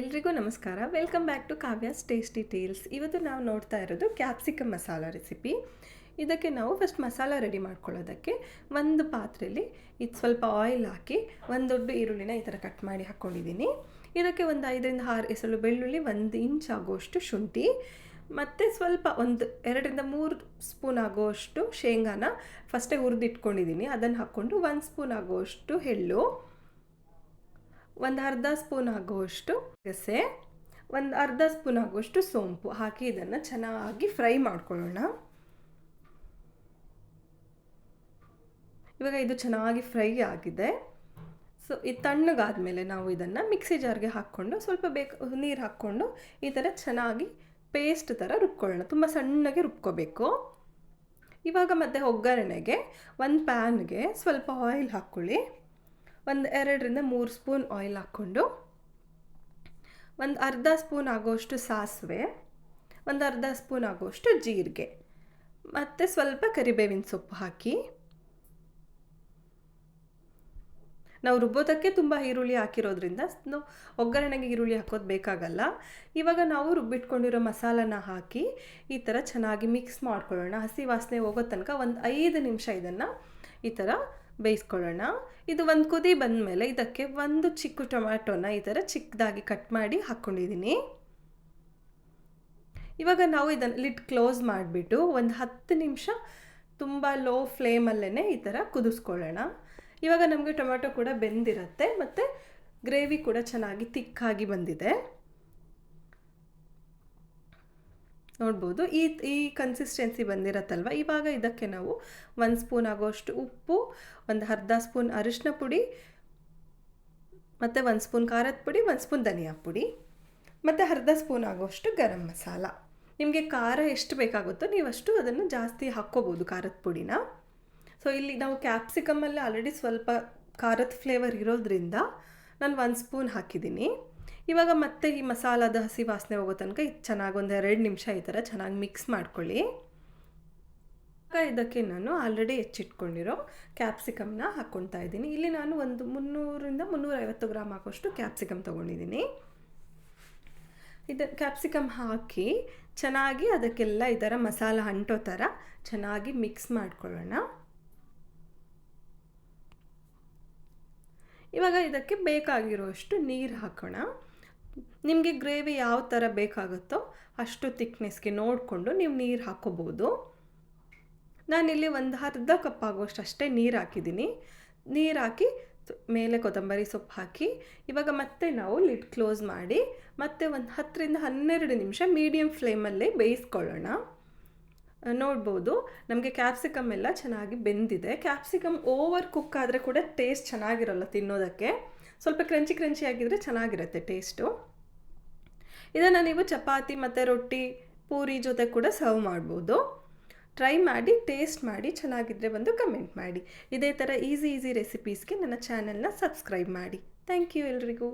ಎಲ್ರಿಗೂ ನಮಸ್ಕಾರ. Welcome back to Kavya's tasty tales ಇವತ್ತು ನಾವು ನೋಡ್ತಾ ಇರೋದು ಕ್ಯಾಪ್ಸಿಕಮ್ ಮಸಾಲ ರೆಸಿಪಿ ಇದಕ್ಕೆ ನಾವು ಫಸ್ಟ್ ಮಸಾಲ ರೆಡಿ ಮಾಡ್ಕೊಳ್ಳೋದಕ್ಕೆ ಒಂದು ಪಾತ್ರೆಯಲ್ಲಿ ಇದು ಸ್ವಲ್ಪ ಆಯಿಲ್ ಹಾಕಿ, ಒಂದು ದೊಡ್ಡ ಈರುಳ್ಳಿನ ಈ ಥರ ಕಟ್ ಮಾಡಿ ಹಾಕ್ಕೊಂಡಿದ್ದೀನಿ. ಇದಕ್ಕೆ ಒಂದು ಐದರಿಂದ ಆರು ಎಸಳು ಬೆಳ್ಳುಳ್ಳಿ, ಒಂದು ಇಂಚ್ ಆಗೋಷ್ಟು ಶುಂಠಿ, ಮತ್ತು ಸ್ವಲ್ಪ ಒಂದು ಎರಡರಿಂದ ಮೂರು ಸ್ಪೂನ್ ಆಗೋಷ್ಟು ಶೇಂಗಾನ ಫಸ್ಟೇ ಹುರಿದಿಟ್ಕೊಂಡಿದ್ದೀನಿ. ಅದನ್ನು ಹಾಕ್ಕೊಂಡು ಒಂದು ಸ್ಪೂನ್ ಆಗೋಷ್ಟು ಎಳ್ಳು ಒಂದು ಅರ್ಧ ಸ್ಪೂನ್ ಆಗುವಷ್ಟು ಗಸೆ, ಒಂದು ಅರ್ಧ ಸ್ಪೂನ್ ಆಗುವಷ್ಟು ಸೋಂಪು. ಹಾಕಿ ಇದನ್ನು ಚೆನ್ನಾಗಿ ಫ್ರೈ ಮಾಡ್ಕೊಳ್ಳೋಣ. ಇವಾಗ ಇದು ಚೆನ್ನಾಗಿ ಫ್ರೈ ಆಗಿದೆ. ಸೊ ಇದು ತಣ್ಣಗಾದಮೇಲೆ ನಾವು ಇದನ್ನು ಮಿಕ್ಸಿ ಜಾರ್ಗೆ ಹಾಕ್ಕೊಂಡು, ಸ್ವಲ್ಪ ಬೇಕು ನೀರು ಹಾಕ್ಕೊಂಡು ಈ ಥರ ಚೆನ್ನಾಗಿ ಪೇಸ್ಟ್ ಥರ ರುಬ್ಕೊಳ್ಳೋಣ. ತುಂಬ ಸಣ್ಣಗೆ ರುಬ್ಕೋಬೇಕು. ಇವಾಗ ಮತ್ತೆ ಒಗ್ಗರಣೆಗೆ ಒಂದು ಪ್ಯಾನ್ಗೆ ಸ್ವಲ್ಪ ಆಯಿಲ್ ಹಾಕ್ಕೊಳ್ಳಿ. ಒಂದು ಎರಡರಿಂದ ಮೂರು ಸ್ಪೂನ್ ಆಯಿಲ್ ಹಾಕ್ಕೊಂಡು ಒಂದು ಅರ್ಧ ಸ್ಪೂನ್ ಆಗೋಷ್ಟು ಸಾಸಿವೆ, ಒಂದು ಅರ್ಧ ಸ್ಪೂನ್ ಆಗೋಷ್ಟು ಜೀರಿಗೆ, ಮತ್ತು ಸ್ವಲ್ಪ ಕರಿಬೇವಿನ ಸೊಪ್ಪು ಹಾಕಿ. ನಾವು ರುಬ್ಬೋದಕ್ಕೆ ತುಂಬ ಈರುಳ್ಳಿ ಹಾಕಿರೋದ್ರಿಂದ ನಾವು ಒಗ್ಗರಣೆಗೆ ಈರುಳ್ಳಿ ಹಾಕೋದು ಬೇಕಾಗಲ್ಲ. ಇವಾಗ ನಾವು ರುಬ್ಬಿಟ್ಕೊಂಡಿರೋ ಮಸಾಲನ ಹಾಕಿ ಈ ಥರ ಚೆನ್ನಾಗಿ ಮಿಕ್ಸ್ ಮಾಡ್ಕೊಳ್ಳೋಣ. ಹಸಿ ವಾಸನೆ ಹೋಗೋ ತನಕ ಒಂದು ಐದು ನಿಮಿಷ ಇದನ್ನು ಈ ಥರ ಬೇಯಿಸ್ಕೊಳ್ಳೋಣ. ಇದು ಒಂದು ಕುದಿ ಬಂದಮೇಲೆ ಇದಕ್ಕೆ ಒಂದು ಚಿಕ್ಕ ಟೊಮ್ಯಾಟೊನ ಈ ಥರ ಚಿಕ್ಕದಾಗಿ ಕಟ್ ಮಾಡಿ ಹಾಕ್ಕೊಂಡಿದ್ದೀನಿ ಇವಾಗ ನಾವು ಇದನ್ನು ಲಿಡ್ ಕ್ಲೋಸ್ ಮಾಡಿಬಿಟ್ಟು ಒಂದು ಹತ್ತು ನಿಮಿಷ ತುಂಬ ಲೋ ಫ್ಲೇಮಲ್ಲೇ ಈ ಥರ ಕುದಿಸ್ಕೊಳ್ಳೋಣ. ಇವಾಗ ನಮಗೆ ಟೊಮ್ಯಾಟೊ ಕೂಡ ಬೆಂದಿರುತ್ತೆ ಮತ್ತು ಗ್ರೇವಿ ಕೂಡ ಚೆನ್ನಾಗಿ ತಿಕ್ಕಾಗಿ ಬಂದಿದೆ. ನೋಡ್ಬೋದು. ಈ ಈ ಕನ್ಸಿಸ್ಟೆನ್ಸಿ ಬಂದಿರತ್ತಲ್ವ? ಇವಾಗ ಇದಕ್ಕೆ ನಾವು ಒಂದು ಸ್ಪೂನ್ ಆಗೋಷ್ಟು ಉಪ್ಪು, ಒಂದು ಅರ್ಧ ಸ್ಪೂನ್ ಅರಿಶಿನ ಪುಡಿ, ಮತ್ತು ಒಂದು ಸ್ಪೂನ್ ಖಾರದ ಪುಡಿ, ಒಂದು ಸ್ಪೂನ್ ಧನಿಯಾ ಪುಡಿ, ಮತ್ತು ಅರ್ಧ ಸ್ಪೂನ್ ಆಗೋಷ್ಟು ಗರಂ ಮಸಾಲ. ನಿಮಗೆ ಖಾರ ಎಷ್ಟು ಬೇಕಾಗುತ್ತೋ ನೀವಷ್ಟು ಅದನ್ನು ಜಾಸ್ತಿ ಹಾಕ್ಕೋಬೋದು ಖಾರದ ಪುಡಿನ. ಸೊ ಇಲ್ಲಿ ನಾವು ಕ್ಯಾಪ್ಸಿಕಮಲ್ಲಿ ಆಲ್ರೆಡಿ ಸ್ವಲ್ಪ ಖಾರದ ಫ್ಲೇವರ್ ಇರೋದ್ರಿಂದ ನಾನು ಒಂದು ಸ್ಪೂನ್ ಹಾಕಿದ್ದೀನಿ. ಇವಾಗ ಮತ್ತೆ ಈ ಮಸಾಲದ ಹಸಿ ವಾಸನೆ ಹೋಗೋ ತನಕ ಇದು ಚೆನ್ನಾಗಿ ಒಂದು ಎರಡು ನಿಮಿಷ ಈ ಥರ ಚೆನ್ನಾಗಿ ಮಿಕ್ಸ್ ಮಾಡ್ಕೊಳ್ಳಿ. ಇದಕ್ಕೆ ನಾನು ಆಲ್ರೆಡಿ ಹೆಚ್ಚಿಟ್ಕೊಂಡಿರೋ ಕ್ಯಾಪ್ಸಿಕಮ್ನ ಹಾಕ್ಕೊಳ್ತಾ ಇದ್ದೀನಿ. ಇಲ್ಲಿ ನಾನು ಒಂದು ಮುನ್ನೂರಿಂದ ಮುನ್ನೂರೈವತ್ತು ಗ್ರಾಮ್ ಹಾಕೋಷ್ಟು ಕ್ಯಾಪ್ಸಿಕಮ್ ತೊಗೊಂಡಿದ್ದೀನಿ. ಇದು ಕ್ಯಾಪ್ಸಿಕಮ್ ಹಾಕಿ ಚೆನ್ನಾಗಿ ಅದಕ್ಕೆಲ್ಲ ಈ ಥರ ಮಸಾಲ ಅಂಟೋ ಥರ ಚೆನ್ನಾಗಿ ಮಿಕ್ಸ್ ಮಾಡ್ಕೊಳ್ಳೋಣ. ಇವಾಗ ಇದಕ್ಕೆ ಬೇಕಾಗಿರೋಷ್ಟು ನೀರು ಹಾಕೋಣ. ನಿಮಗೆ ಗ್ರೇವಿ ಯಾವ ಥರ ಬೇಕಾಗುತ್ತೋ ಅಷ್ಟು ತಿಕ್ನೆಸ್ಗೆ ನೋಡಿಕೊಂಡು ನೀವು ನೀರು ಹಾಕೋಬೋದು. ನಾನಿಲ್ಲಿ ಒಂದು ಅರ್ಧ ಕಪ್ ಆಗುವಷ್ಟು ಅಷ್ಟೇ ನೀರು ಹಾಕಿದ್ದೀನಿ. ನೀರು ಹಾಕಿ ಮೇಲೆ ಕೊತ್ತಂಬರಿ ಸೊಪ್ಪು ಹಾಕಿ, ಇವಾಗ ಮತ್ತೆ ನಾವು ಲಿಡ್ ಕ್ಲೋಸ್ ಮಾಡಿ ಮತ್ತೆ ಒಂದು ಹತ್ತರಿಂದ ಹನ್ನೆರಡು ನಿಮಿಷ ಮೀಡಿಯಮ್ ಫ್ಲೇಮಲ್ಲೇ ಬೇಯಿಸ್ಕೊಳ್ಳೋಣ. ನೋಡ್ಬೋದು. ನಮಗೆ ಕ್ಯಾಪ್ಸಿಕಮ್ ಎಲ್ಲ ಚೆನ್ನಾಗಿ ಬೆಂದಿದೆ. ಕ್ಯಾಪ್ಸಿಕಮ್ ಓವರ್ ಕುಕ್ ಆದರೆ ಕೂಡ ಟೇಸ್ಟ್ ಚೆನ್ನಾಗಿರಲ್ಲ ತಿನ್ನೋದಕ್ಕೆ. ಸ್ವಲ್ಪ ಕ್ರಂಚಿ ಕ್ರಂಚಿ ಆಗಿದ್ರೆ ಚೆನ್ನಾಗಿರುತ್ತೆ ಟೇಸ್ಟು ಇದನ್ನು ನೀವು ಚಪಾತಿ ಮತ್ತು ರೊಟ್ಟಿ, ಪೂರಿ ಜೊತೆ ಕೂಡ ಸರ್ವ್ ಮಾಡ್ಬೋದು. ಟ್ರೈ ಮಾಡಿ ಟೇಸ್ಟ್ ಮಾಡಿ ಚೆನ್ನಾಗಿದ್ದರೆ ಬಂದು ಕಮೆಂಟ್ ಮಾಡಿ. ಇದೇ ಥರ ಈಸಿ ಈಸಿ ರೆಸಿಪೀಸ್ಗೆ ನನ್ನ ಚಾನಲ್ನ ಸಬ್ಸ್ಕ್ರೈಬ್ ಮಾಡಿ. ಥ್ಯಾಂಕ್ ಯು ಎಲ್ರಿಗೂ.